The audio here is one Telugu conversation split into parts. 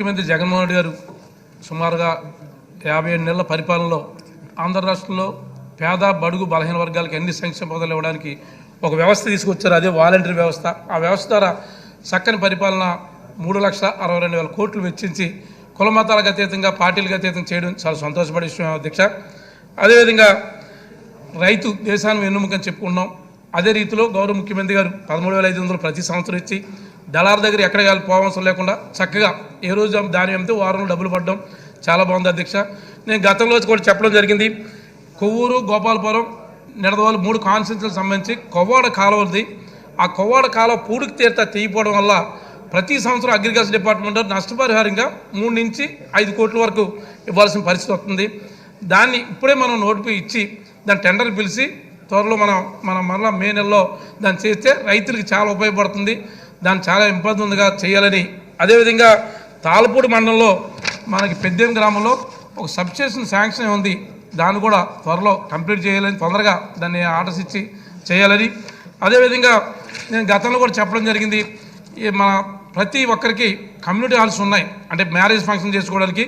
ముఖ్యమంత్రి జగన్మోహన్ రెడ్డి గారు సుమారుగా యాభై ఏడు నెలల పరిపాలనలో ఆంధ్ర రాష్ట్రంలో పేద బడుగు బలహీన వర్గాలకు ఎన్ని సంక్షేమ పదాలు ఇవ్వడానికి ఒక వ్యవస్థ తీసుకొచ్చారు అదే వాలంటీర్ వ్యవస్థ. ఆ వ్యవస్థ ద్వారా చక్కని పరిపాలన మూడు లక్షల అరవై రెండు వేల కోట్లు వెచ్చించి కులమతాలకు అతీతంగా పార్టీలకు అతీతం చేయడం చాలా సంతోషపడే విషయం అధ్యక్ష. అదేవిధంగా రైతు దేశాన్ని వెన్నుముకని చెప్పుకున్నాం. అదే రీతిలో గౌరవ ముఖ్యమంత్రి గారు పదమూడు వేల ఐదు వందలు ప్రతి సంవత్సరం ఇచ్చి దళార్ దగ్గర ఎక్కడ కాదు పోవసరం లేకుండా చక్కగా ఏ రోజు దాని అమ్మితే వారంలో డబ్బులు పడడం. చాలా బాగుంది అధ్యక్ష. నేను గతంలో కూడా చెప్పడం జరిగింది. కొవ్వూరు గోపాలపురం నిడదవాళ్ళు మూడు కాన్స్టిట్యూన్సీలకు సంబంధించి కొవ్వాడ కాలువది ఆ కొవ్వాడ కాలువ పూడికి తీర్త తీయపోవడం వల్ల ప్రతి సంవత్సరం అగ్రికల్చర్ డిపార్ట్మెంట్ నష్టపరిహారంగా మూడు నుంచి ఐదు కోట్ల వరకు ఇవ్వాల్సిన పరిస్థితి వస్తుంది. దాన్ని ఇప్పుడే మనం నోటిఫై ఇచ్చి దాని టెండర్ పిలిచి త్వరలో మనం మనం మరలా మే నెలలో దాన్ని చేస్తే రైతులకి చాలా ఉపయోగపడుతుంది. దాన్ని చాలా ఇంపార్టెంట్గా చేయాలని. అదేవిధంగా తాళపూడి మండలంలో మనకి పెద్దేం గ్రామంలో ఒక సబ్స్టేషన్ శాంక్షన్ ఉంది. దాన్ని కూడా త్వరలో కంప్లీట్ చేయాలని తొందరగా దాన్ని ఆర్డర్స్ ఇచ్చి చేయాలని. అదేవిధంగా నేను గతంలో కూడా చెప్పడం జరిగింది ఈ మన ప్రతి ఒక్కరికి కమ్యూనిటీ హాల్స్ ఉన్నాయి. అంటే మ్యారేజ్ ఫంక్షన్ చేసుకోవడానికి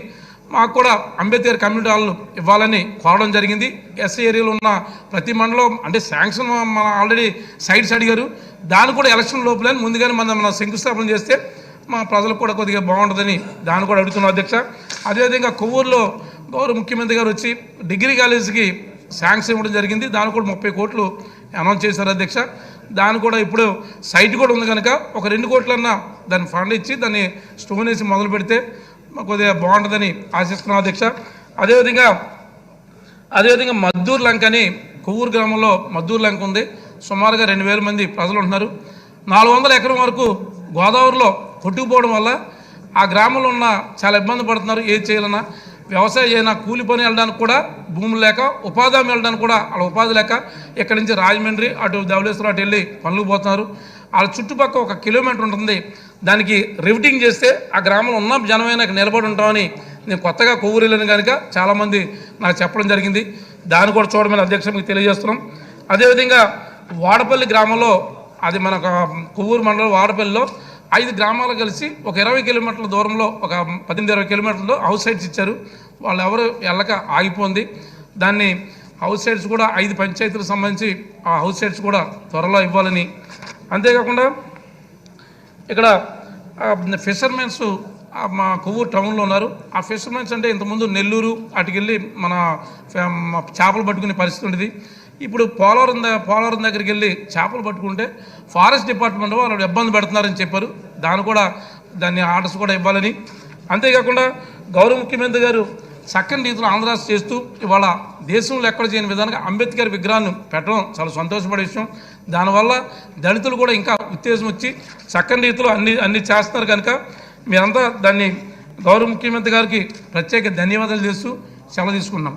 మాకు కూడా అంబేద్కర్ కమ్యూనిటీ హాల్ ఇవ్వాలని కోరడం జరిగింది. ఎస్సీ ఏరియాలో ఉన్న ప్రతి మండలం అంటే శాంక్షన్ మన ఆల్రెడీ సైట్స్ అడిగారు. దాన్ని కూడా ఎలక్షన్ లోపలని ముందుగానే మనం మనం శంకుస్థాపన చేస్తే మా ప్రజలకు కూడా కొద్దిగా బాగుంటుందని దాన్ని కూడా అడుగుతున్నాం అధ్యక్ష. అదేవిధంగా కొవ్వూరులో గౌరవ ముఖ్యమంత్రి గారు వచ్చి డిగ్రీ కాలేజీకి శాంక్షన్ ఇవ్వడం జరిగింది. దానికి కూడా ముప్పై కోట్లు అనౌన్స్ చేశారు అధ్యక్ష. దాని కూడా ఇప్పుడు సైట్ కూడా ఉంది కనుక ఒక రెండు కోట్లన్నా దాన్ని ఫండ్ ఇచ్చి దాన్ని స్టోన్ వేసి మొదలు పెడితే కొద్దిగా బాగుంటుందని ఆశిస్తున్నాం అధ్యక్ష. అదేవిధంగా అదేవిధంగా మద్దూర్ లంక అని కొవ్వూరు గ్రామంలో మద్దూర్ లంక ఉంది. సుమారుగా రెండు వేల మంది ప్రజలు ఉంటున్నారు. నాలుగు వందల ఎకరం వరకు గోదావరిలో కొట్టుకుపోవడం వల్ల ఆ గ్రామంలో ఉన్న చాలా ఇబ్బంది పడుతున్నారు. ఏది చేయాలన్నా వ్యవసాయం చేయనా కూలి పని వెళ్ళడానికి కూడా భూములు లేక ఉపాధి హామీ వెళ్ళడానికి కూడా వాళ్ళ ఉపాధి లేక ఇక్కడి నుంచి రాజమండ్రి అటు ధవళేశ్వరం అటు వెళ్ళి పనులు పోతున్నారు. వాళ్ళ చుట్టుపక్కల ఒక కిలోమీటర్ ఉంటుంది. దానికి రివిటింగ్ చేస్తే ఆ గ్రామంలో ఉన్న జనమైన నిలబడి ఉంటామని నేను కొత్తగా కొవ్వూరు వెళ్ళాను కనుక చాలామంది నాకు చెప్పడం జరిగింది. దాన్ని కూడా చూడమని అధ్యక్ష మీకు తెలియజేస్తున్నాం. అదేవిధంగా వాడపల్లి గ్రామంలో అది మన కొవ్వూరు మండలం వాడపల్లిలో ఐదు గ్రామాలు కలిసి ఒక ఇరవై కిలోమీటర్ల దూరంలో ఒక పద్దెనిమిది ఇరవై కిలోమీటర్లు హౌస్ సైట్స్ ఇచ్చారు. వాళ్ళు ఎవరు వెళ్ళక ఆగిపోయింది దాన్ని హౌస్ సైట్స్ కూడా ఐదు పంచాయతీలకు సంబంధించి ఆ హౌస్ సైట్స్ కూడా త్వరలో ఇవ్వాలని అంతేకాకుండా ఇక్కడ ఫిషర్మెన్స్ మా కొవ్వూరు టౌన్లో ఉన్నారు. ఆ ఫిషర్మెన్స్ అంటే ఇంతకుముందు నెల్లూరు అటుకెళ్ళి మన చేపలు పట్టుకునే పరిస్థితి ఉండేది. ఇప్పుడు పోలవరం పోలవరం దగ్గరికి వెళ్ళి చేపలు పట్టుకుంటే ఫారెస్ట్ డిపార్ట్మెంట్ వాళ్ళు ఇబ్బంది పెడుతున్నారని చెప్పారు. దాన్ని కూడా దాన్ని ఆర్డర్స్ కూడా ఇవ్వాలని. అంతేకాకుండా గౌరవ ముఖ్యమంత్రి గారు చక్కని రీతిలో ఆంధ్రరాష్ట్ర చేస్తూ ఇవాళ దేశంలో ఎక్కడ చేయని విధానంగా అంబేద్కర్ విగ్రహాన్ని పెట్టడం చాలా సంతోషపడే విషయం. దానివల్ల దళితులు కూడా ఇంకా ఉత్తేజం వచ్చి చక్కని రీతిలో అన్ని అన్ని చేస్తున్నారు కనుక మీరంతా దాన్ని గౌరవ ముఖ్యమంత్రి గారికి ప్రత్యేక ధన్యవాదాలు చేస్తూ సెలవు తీసుకున్నాం